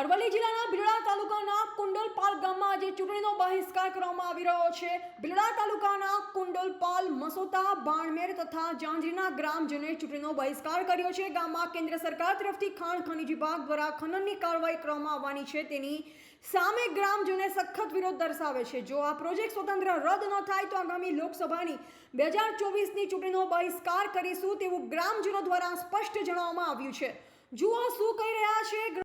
અરવલ્લી જિલ્લાના ભીલડા તાલુકાના કુંડલપાલ ગામમાં આજે ચૂંટણીનો બહિષ્કાર કરવામાં આવી રહ્યો છે. ભીલડા તાલુકાના કુંડલપાલ મસોતા, બાણમેર તથા જાંજરીના ગ્રામજનોએ ચૂંટણીનો બહિષ્કાર કર્યો છે. ગામમાં કેન્દ્ર સરકાર તરફથી ખાણ ખનિજ વિભાગ દ્વારા ખનનની કાર્યવાહી કરવામાં આવવાની છે. તેની સામે ગ્રામજનોએ સખત વિરોધ દર્શાવે છે. જો આ પ્રોજેક્ટ સ્વતંત્ર રદ ન થાય તો આગામી લોકસભાની બે હજાર ચોવીસની ચૂંટણીનો બહિષ્કાર કરીશું તેવું ગ્રામજનો દ્વારા સ્પષ્ટ જણાવવામાં આવ્યું છે. જુઓ શું કહી રહ્યા છે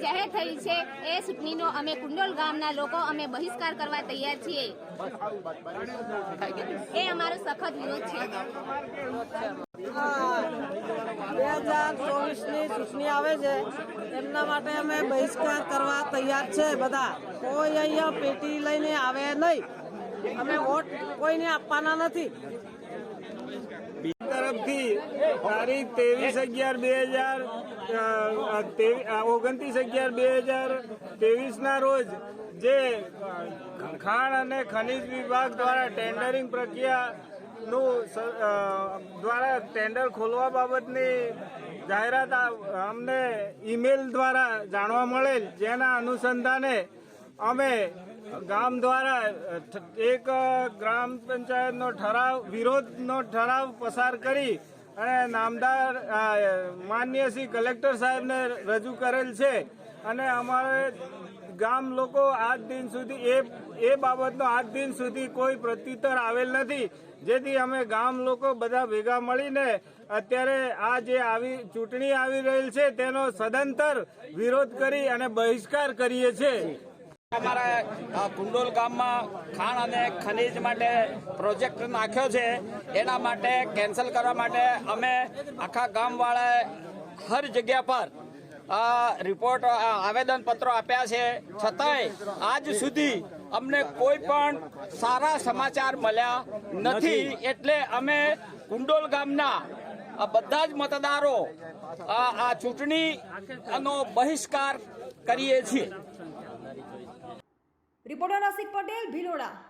ચૂંટણી જાહેર થઈ છે. એ ચૂંટણીનો અમે કુંડોલ ગામના લોકો અમે બહિષ્કાર કરવા તૈયાર છીએ. એ અમારો સખત વિરોધ છે. બે હજાર ચોવીસની ચૂંટણી આવે છે એમના માટે અમે બહિષ્કાર કરવા તૈયાર છે બધા. કોઈ અહીંયા પેટી લઈને આવે નહીં. અમે વોટ કોઈને આપવાના નથી. તરફથી તારીખ ત્રેવીસ અગિયાર બે હજાર ઓગણત્રીસ અગિયાર બે હજાર ત્રેવીસ ના રોજ જે ખાણ અને ખનિજ વિભાગ દ્વારા ટેન્ડરિંગ પ્રક્રિયાનું દ્વારા ટેન્ડર ખોલવા બાબતની જાહેરાત અમને ઈમેલ દ્વારા જાણવા મળેલ, જેના અનુસંધાને અમે ગામ દ્વારા એક ગ્રામ પંચાયતનો ઠરાવ, વિરોધનો ઠરાવ પસાર કરી અને નામદાર માન્ય શ્રી કલેક્ટર સાહેબને રજૂ કરેલ છે. અને અમારે ગામ લોકો આજ દિન સુધી એ એ બાબતનો આજ દિન સુધી કોઈ પ્રત્યુત્તર આવેલ નથી. જેથી અમે ગામ લોકો બધા ભેગા મળીને અત્યારે આ જે આવી ચૂંટણી આવી રહેલ છે, તેનો સદંતર વિરોધ કરી અને બહિષ્કાર કરીએ છીએ. અમારા કુંડોલ ગામમાં ખાણ અને ખનીજ માટે પ્રોજેક્ટ નાખ્યો છે. એના માટે કેન્સલ કરવા માટે અમે આખા ગામવાળાએ હર જગ્યા પર રિપોર્ટ આવેદન પત્રો આપ્યા છે. છતાંય આજ સુધી અમને કોઈ પણ સારા સમાચાર મળ્યા નથી. એટલે અમે કુંડોલ ગામના બધા જ મતદારો આ આ ચૂંટણીનો બહિષ્કાર કરીએ છીએ. રિપોર્ટર રસિક પટેલ ભિલોડા.